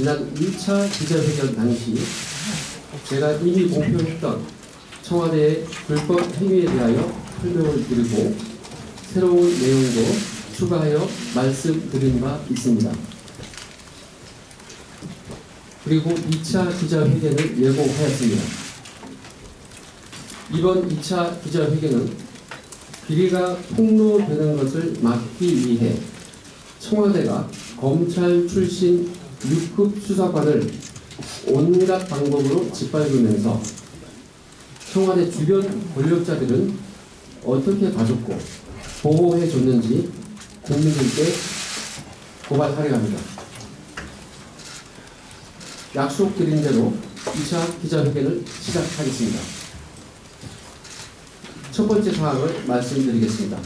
지난 1차 기자회견 당시 제가 이미 공표했던 청와대의 불법 행위에 대하여 설명을 드리고 새로운 내용도 추가하여 말씀드린 바 있습니다. 그리고 2차 기자회견을 예고하였습니다. 이번 2차 기자회견은 비리가 폭로되는 것을 막기 위해 청와대가 검찰 출신 6급 수사관을 온갖 방법으로 짓밟으면서 청와대 주변 권력자들은 어떻게 봐줬고 보호해줬는지 국민들께 고발하려 합니다. 약속드린 대로 2차 기자회견을 시작하겠습니다. 첫 번째 사항을 말씀드리겠습니다.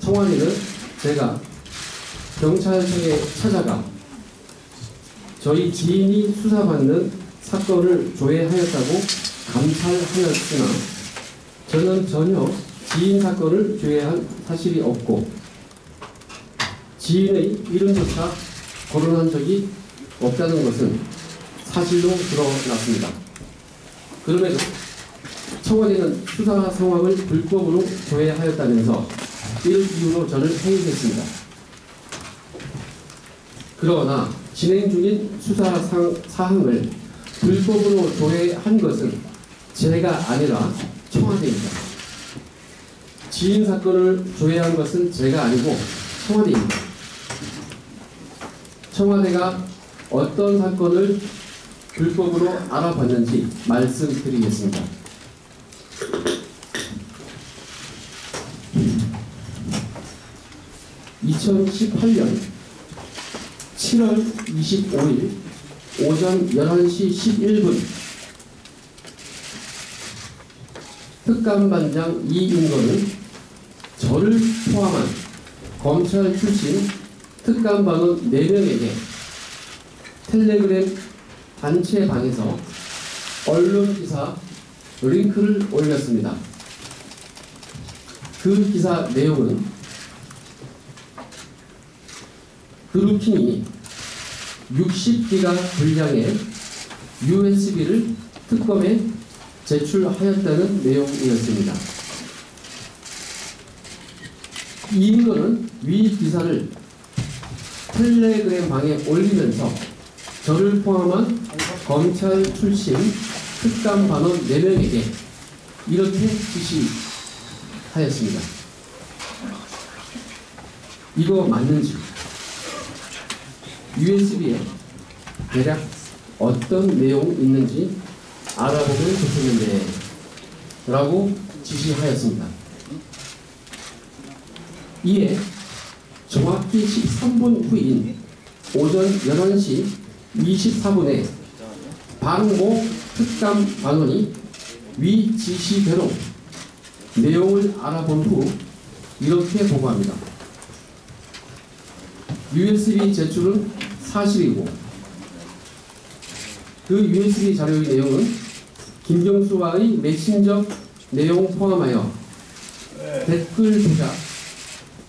청와대는 제가 경찰청에 찾아가 저희 지인이 수사받는 사건을 조회하였다고 감찰하였으나 저는 전혀 지인 사건을 조회한 사실이 없고 지인의 이름조차 거론한 적이 없다는 것은 사실로 드러났습니다. 그럼에도 청와대는 수사 상황을 불법으로 조회하였다면서 이를 이유로 저를 해임했습니다. 그러나 진행 중인 수사 사항을 불법으로 조회한 것은 제가 아니라 청와대입니다. 지인 사건을 조회한 것은 제가 아니고 청와대입니다. 청와대가 어떤 사건을 불법으로 알아봤는지 말씀드리겠습니다. 2018년 7월 25일 오전 11시 11분 특감반장 이윤건은 저를 포함한 검찰 출신 특감반원 4명에게 텔레그램 단체방에서 언론기사 링크를 올렸습니다. 그 기사 내용은 그루킹이 60기가 분량의 USB를 특검에 제출하였다는 내용이었습니다. 이인건은 위 기사를 텔레그램 방에 올리면서 저를 포함한 검찰 출신 특감 반원 4명에게 이렇게 지시하였습니다. 이거 맞는지 USB에 대략 어떤 내용이 있는지 알아보면 좋겠는데 라고 지시하였습니다. 이에 정확히 13분 후인 오전 11시 24분에 방모 특감 반원이 위 지시대로 내용을 알아본 후 이렇게 보고합니다. USB 제출은 사실이고 그 USB 자료의 내용은 김경수와의 메신저 내용 포함하여 댓글 조작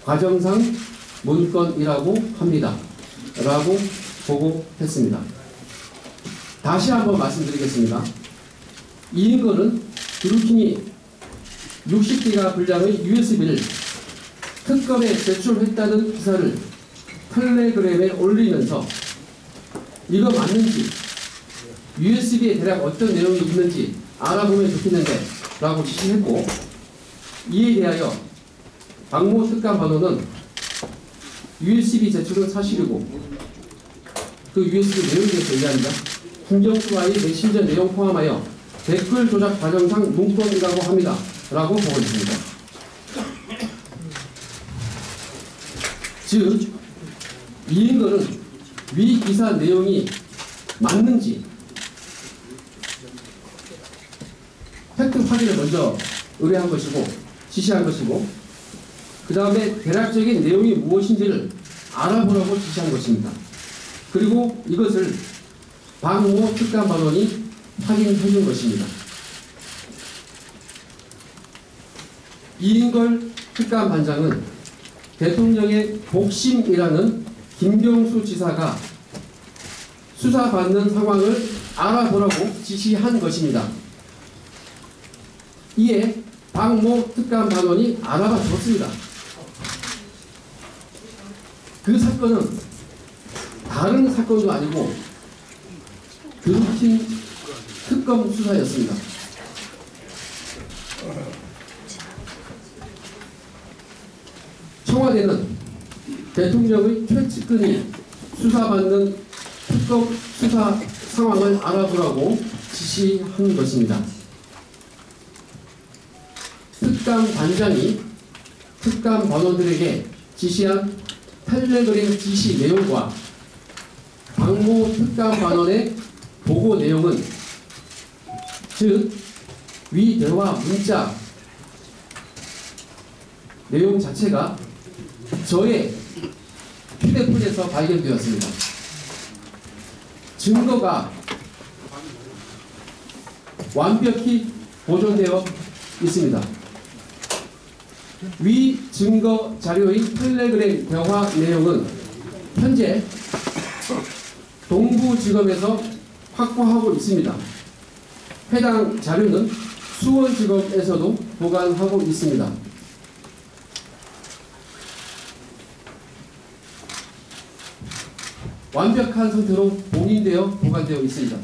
과정상 문건이라고 합니다. 라고 보고했습니다. 다시 한번 말씀드리겠습니다. 이 인거는 드루킹이 60기가 분량의 USB를 특검에 제출했다는 기사를 텔레그램에 올리면서 이거 맞는지 USB에 대략 어떤 내용이 있는지 알아보면 좋겠는데 라고 지시했고 이에 대하여 박모 특감 반원은 USB 제출은 사실이고 그 USB 내용에 대해서 얘기합니다. 김경수와의 메신저 내용 포함하여 댓글 조작 과정상 문건이라고 합니다. 라고 보고 있습니다. 즉, 이인거는 위 기사 내용이 맞는지 팩트 확인을 먼저 의뢰한 것이고 지시한 것이고 그 다음에 대략적인 내용이 무엇인지를 알아보라고 지시한 것입니다. 그리고 이것을 박모 특감반원이 확인해 준 것입니다. 이인걸 특감반장은 대통령의 복심이라는 김경수 지사가 수사받는 상황을 알아보라고 지시한 것입니다. 이에 박모 특감반원이 알아봐 줬습니다. 그 사건은 다른 사건도 아니고 드루킹 특검 수사였습니다. 청와대는 대통령의 최측근이 수사받는 특검 수사 상황을 알아보라고 지시한 것입니다. 특감 반장이 특감 반원들에게 지시한 텔레그램 지시 내용과 박모 특감 반원의 보고 내용은 즉 위 대화 문자 내용 자체가 저의 휴대폰에서 발견되었습니다. 증거가 완벽히 보존되어 있습니다. 위 증거 자료의 텔레그램 대화 내용은 현재 동부지검에서 확보하고 있습니다. 해당 자료는 수원지검에서도 보관하고 있습니다. 완벽한 상태로 봉인되어 보관되어 있습니다.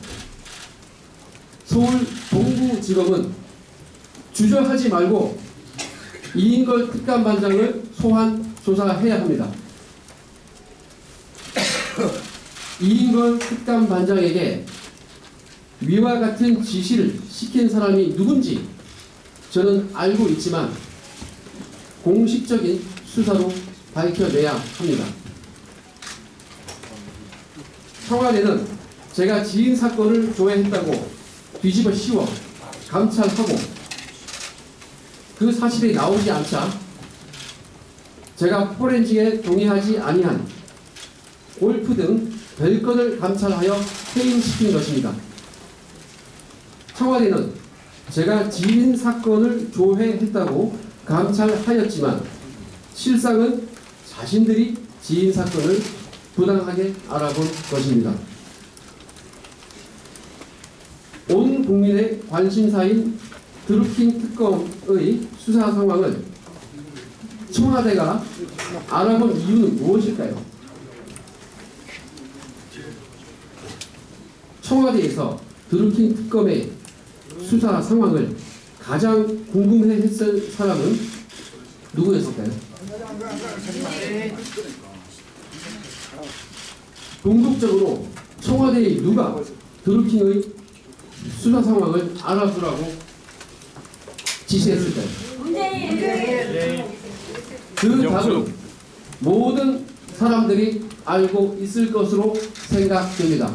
서울 동부지검은 주저하지 말고 이인걸 특감반장을 소환 조사해야 합니다. 이인걸 특감반장에게 위와 같은 지시를 시킨 사람이 누군지 저는 알고 있지만 공식적인 수사로 밝혀내야 합니다. 청와대는 제가 지인 사건을 조회했다고 뒤집어 씌워 감찰하고 그 사실이 나오지 않자 제가 포렌식에 동의하지 아니한 골프 등 별건을 감찰하여 해임시킨 것입니다. 청와대는 제가 지인 사건을 조회했다고 감찰하였지만 실상은 자신들이 지인 사건을 부당하게 알아본 것입니다. 온 국민의 관심사인 드루킹 특검의 수사 상황을 청와대가 알아본 이유는 무엇일까요? 청와대에서 드루킹 특검의 수사 상황을 가장 궁금해했을 사람은 누구였을까요? 궁극적으로 청와대의 누가 드루킹의 수사 상황을 알아보라고 지시했을까요? 그 답은 모든 사람들이 알고 있을 것으로 생각됩니다.